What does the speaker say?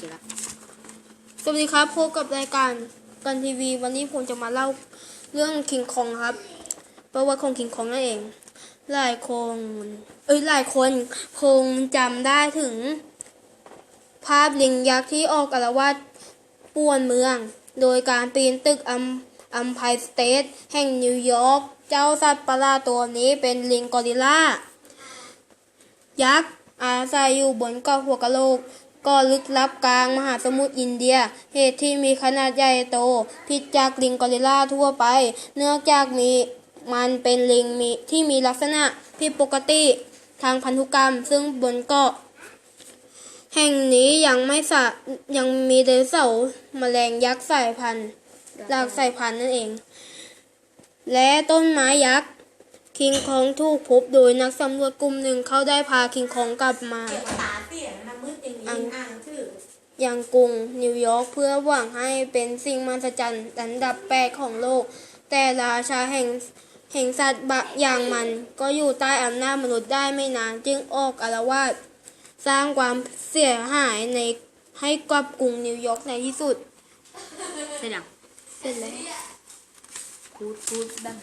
เจอละสวัสดีครับพบกับรายการกันทีวี วันนี้ผมจะมาเล่าเรื่องคิงคองครับ ประวัติของคิงคองนั่นเอง หลายคนเอ้ยหลายคนคงจำได้ถึง ภาพลิงยักษ์ที่ออกอารวาสป่วนเมือง โดยการปีนตึกอัมอัมไพสเตทแห่งนิวยอร์กเจ้าสัตว์ประหลาดตัวนี้เป็นลิงกอริลลายักษ์อาศัยอยู่บนเกาะหัวกะโหลก ก็ลึกลับกลางมหาสมุทรอินเดีย เหตุที่มีขนาดใหญ่โต ผิดจากลิงกอริลลาทั่วไป เนื่องจากมีมันเป็นลิงมีที่มีลักษณะผิดปกติทางพันธุกรรม ซึ่งบนเกาะแห่งนี้ยังไม่สะยังมีไดโนเสาร์แมลงยักษ์สายพันธุ์หลากสายพันธุ์นั่นเอง และต้นไม้ยักษ์คิงคองถูกพบโดยนักสำรวจกลุ่มหนึ่งเขาได้พาคิงคองกลับมา อย่างนี้อ่านชื่อยังกรุงนิวยอร์กเพื่อหวังให้เป็นสิ่งมหัศจรรย์อันดับแปดของโลก แต่ราชาแห่งแห่งสัตว์บะอย่างมันก็อยู่ใต้อำนาจมนุษย์ได้ไม่นาน จึงออกอารวาสสร้างความเสียหายในให้กับกรุงนิวยอร์กในที่สุด เสร็จยังเสร็จแล้วพูดพูดแบบ